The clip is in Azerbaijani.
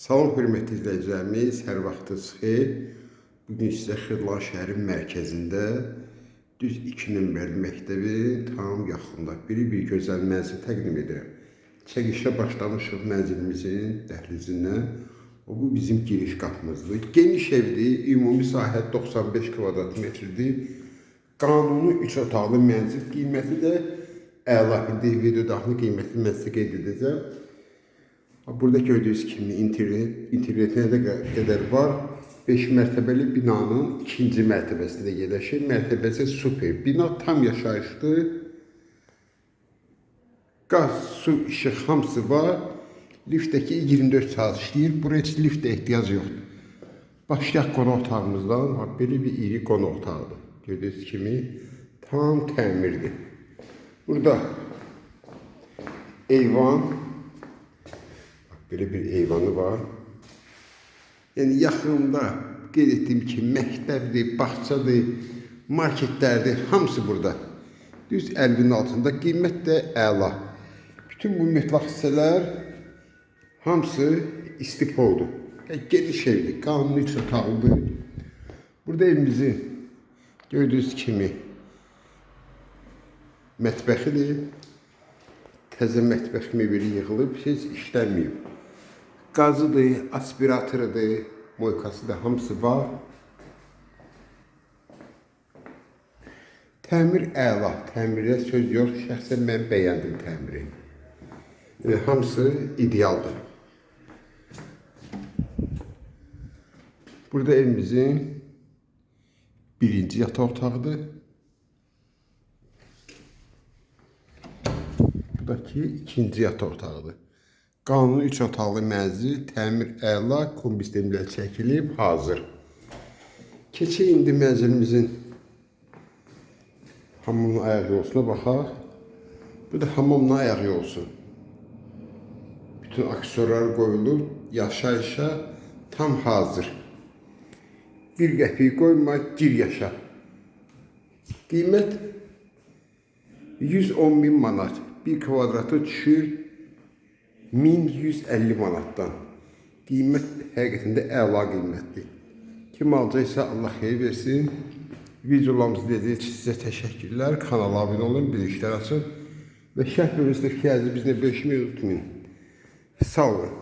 Salam hörmətli izləyicilərimiz, hər vaxtınız xeyir. Bu gün sizə Xırdalan şəhərin mərkəzində düz 2 nömrəli məktəbin tam yaxınında biri bir gözəl mənzil təqdim edirəm. Çəkişə başlamışıq mənzilimizin dəhlizindən. O bu bizim giriş qapımızdır. Geniş evdir, ümumi sahə 95 kvadrat metrdir. Qanuni 3 otaqlı mənzil qiyməti də əla. İndi video daxili qiyməti mən sizə qeyd edəcəm. Burada gördüyünüz kimi internet, internetinə də qədər var. 5 mərtəbəli binanın ikinci mərtəbəsində yerləşir. Mərtəbəsi super. Bina tam yaşayışlı. Qaz, su, işıq hamısı var. Liftdəki 24 saat işləyir. Buraya heç liftə ehtiyac yoxdur. Başlayaq qonaq otağımızdan. Belə bir iri qonaq otağıdır. Gördüyünüz kimi tam təmirdir. Burada eyvan, Belə bir eyvanı var. Yəni yaxında qeyd etdiyim kimi məktəbdir, bağçadır, marketlərdir, hamısı burada. Düz 50-nin altında qiymət də əla. Bütün bu metlaq hissələr hamısı istipoldur. Yəni geniş evdir, qanuni üç otaqlıdır. Burada evimizin gördüyünüz kimi mətbəxidir. Təzə mətbəx mebeli yığılıb, heç işləməyib. Qazıdır, aspiratorudur, moykası da hamısı var. Təmir əla, təmirə söz yox, şəxsən mən bəyəndim təmiri. Yəni, hamısı idealdır. Burada evimizin birinci yataq otağıdır. Buradakı ikinci yataq otağıdır. Qanuni 3 otaqlı mənzil, təmir əla, kombi sistemlə çəkilib, hazır. Keçək indi mənzilimizin hamamın ayaq yolsuna baxaq. Bu da hamamın ayaq yolsu. Bütün aksesuarlar qoyulub, yaşayışa tam hazır. Bir qəpik qoyma, gir yaşa. Qiymət 110 bin manat. Bir kvadratı düşür 1150 manatdan. Qiymət həqiqətən də əla qiymətdir. Kim alacaqsa Allah xeyir versin. Videolarımızı izlədiyiniz üçün sizə təşəkkürlər. Kanala abunə olun, bildirişlər açın və şərh bölməsindəki yazı bizlə bölüşməyi unutmayın. Sağ olun.